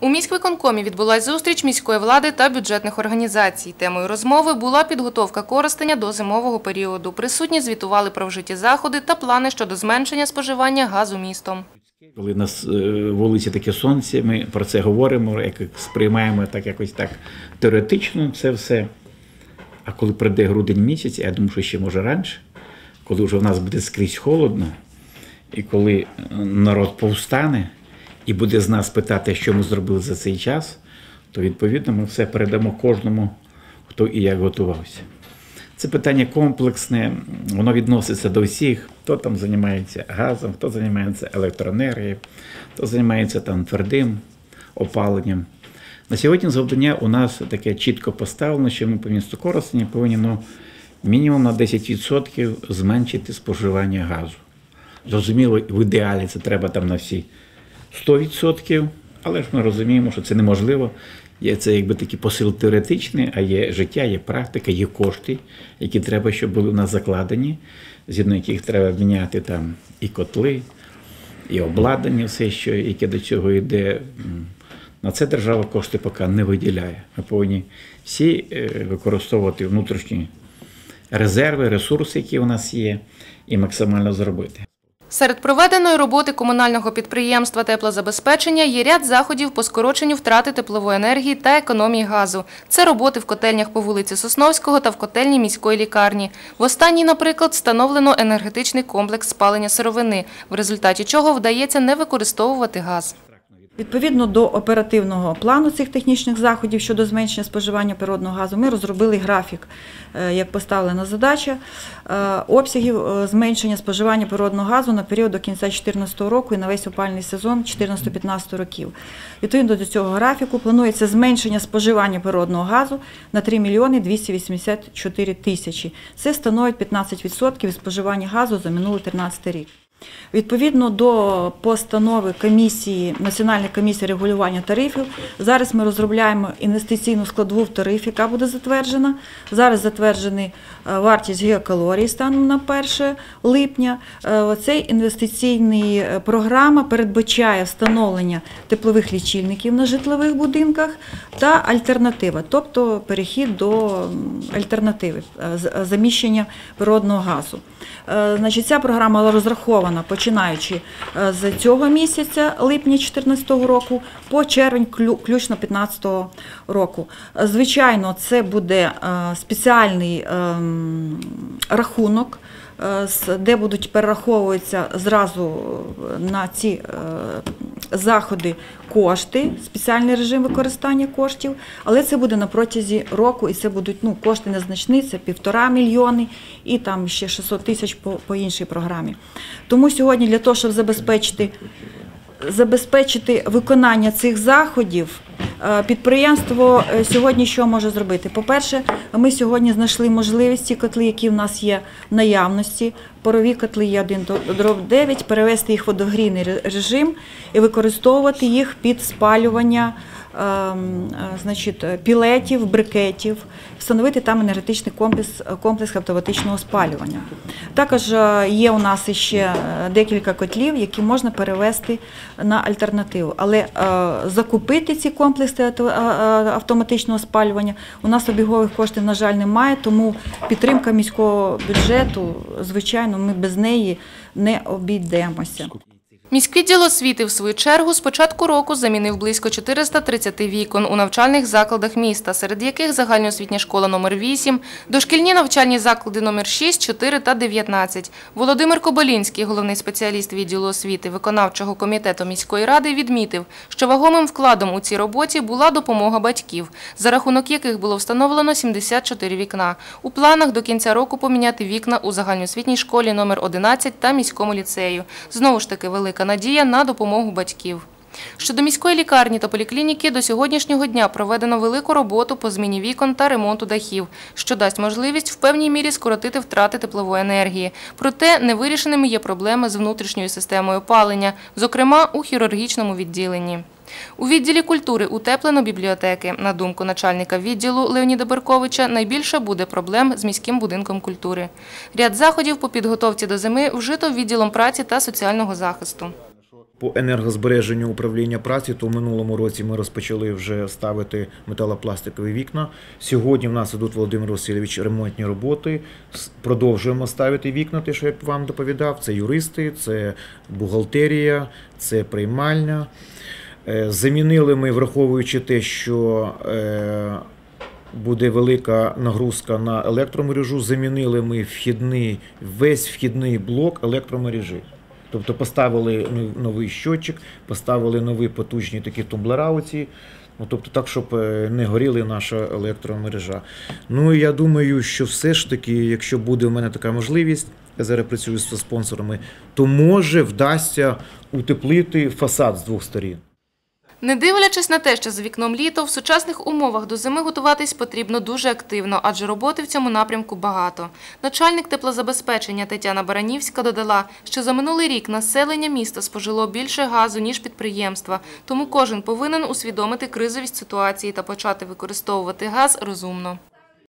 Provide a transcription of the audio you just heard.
У міськвиконкомі відбулася зустріч міської влади та бюджетних організацій. Темою розмови була підготовка користення до зимового періоду. Присутні звітували про вжиті заходи та плани щодо зменшення споживання газу містом. Коли на с- е, вулиці таке сонце, ми про це говоримо, як сприймаємо так якось так теоретично це все. А коли прийде грудень місяць, я думаю, що ще може раніше, коли вже в нас буде скрізь холодно, і коли народ повстане і буде з нас питати, що ми зробили за цей час, то відповідно ми все передамо кожному, хто і як готувався. Це питання комплексне, воно відноситься до всіх, хто там займається газом, хто займається електроенергією, хто займається там твердим опаленням. На сьогодні завдання у нас таке чітко поставлено, що ми по місту Коростені повинні ну, мінімум на 10% зменшити споживання газу. Зрозуміло, в ідеалі це треба там на всі 100%, але ж ми розуміємо, що це неможливо. Є це якби такий посил теоретичний, а є життя, є практика, є кошти, які треба, щоб були у нас закладені, згідно яких треба міняти там і котли, і обладнання, все, що яке до цього йде. На це держава кошти поки не виділяє. Ми повинні всі е, використовувати внутрішні резерви, ресурси, які у нас є, і максимально зробити. Серед проведеної роботи комунального підприємства теплозабезпечення є ряд заходів по скороченню втрати теплової енергії та економії газу. Це роботи в котельнях по вулиці Сосновського та в котельні міської лікарні. В останній, наприклад, встановлено енергетичний комплекс спалення сировини, в результаті чого вдається не використовувати газ. Відповідно до оперативного плану цих технічних заходів щодо зменшення споживання природного газу, ми розробили графік, е, як поставлена задача е, обсягів е, зменшення споживання природного газу на період до кінця 2014 року і на весь опальний сезон 14-15 років. Відповідно до цього графіку планується зменшення споживання природного газу на 3 мільйони 284 тисячі. Це становить 15% від споживання газу за минулий 13 рік. Відповідно до постанови комісії Національної комісії регулювання тарифів, зараз ми розробляємо інвестиційну складову в тариф, яка буде затверджена. Зараз затверджена е, вартість гігакалорій станом на 1 липня. Е, Цей інвестиційний е, програма передбачає встановлення теплових лічильників на житлових будинках та альтернатива, тобто перехід до альтернативи е, заміщення природного газу. Е, Значить, ця програма розрахована починаючи е, з цього місяця, липня 2014 року, по червень ключно 2015 року. Звичайно, це буде е, спеціальний ем, рахунок. е, Де будуть перераховуватися зразу на ці заходи кошти, спеціальний режим використання коштів, але це буде на протязі року, і це будуть ну, кошти незначні, це півтора мільйони і там ще 600 тисяч по, по іншій програмі. Тому сьогодні для того, щоб забезпечити забезпечити виконання цих заходів, е, підприємство е, сьогодні що може зробити? По-перше, ми сьогодні знайшли можливість ці котли, які в нас є в наявності, парові котли є 1 дроб 9, перевести їх в водогрійний режим і використовувати їх під спалювання ем, е, значить, пілетів, брикетів, встановити там енергетичний комплекс, комплекс автоматичного спалювання. Також е, є у нас ще е, декілька котлів, які можна перевести на альтернативу. Але закупити ці комплекси автоматичного спалювання у нас обігових коштів, на жаль, немає, тому підтримка міського бюджету, звичайно, ми без неї не обійдемося. Міськвідділ освіти, в свою чергу, з початку року замінив близько 430 вікон у навчальних закладах міста, серед яких загальноосвітня школа номер 8, дошкільні навчальні заклади номер 6, 4 та 19. Володимир Коболінський, головний спеціаліст відділу освіти виконавчого комітету міської ради, відмітив, що вагомим вкладом у цій роботі була допомога батьків, за рахунок яких було встановлено 74 вікна. У планах до кінця року поміняти вікна у загальноосвітній школі номер 11 та міському ліцею. Знову ж таки, велика надія на допомогу батьків. Щодо міської лікарні та поліклініки, до сьогоднішнього дня проведено велику роботу по зміні вікон та ремонту дахів, що дасть можливість в певній мірі скоротити втрати теплової енергії. Проте невирішеними є проблеми з внутрішньою системою опалення, зокрема у хірургічному відділенні. У відділі культури утеплено бібліотеки. На думку начальника відділу Леоніда Берковича, найбільше буде проблем з міським будинком культури. Ряд заходів по підготовці до зими вжито відділом праці та соціального захисту. По енергозбереженню управління праці, то в минулому році ми розпочали вже ставити металопластикові вікна. Сьогодні в нас ідуть Володимир Васильович ремонтні роботи. Продовжуємо ставити вікна, те, що я вам доповідав. Це юристи, це бухгалтерія, це приймальня. Е, Замінили ми, враховуючи те, що е, буде велика нагрузка на електромережу. Замінили ми вхідний, весь вхідний блок електромережі. Тобто поставили новий щотчик, поставили нові потужні такі тумблера оці, ну, тобто так, щоб е, не горіла наша електромережа. Ну і я думаю, що все ж таки, якщо буде в мене така можливість, я зараз працюю з спонсорами, то може вдасться утеплити фасад з двох сторін. Не дивлячись на те, що за вікном літо, в сучасних умовах до зими готуватись потрібно дуже активно, адже роботи в цьому напрямку багато. Начальник теплозабезпечення Тетяна Баранівська додала, що за минулий рік населення міста спожило більше газу, ніж підприємства, тому кожен повинен усвідомити кризовість ситуації та почати використовувати газ розумно.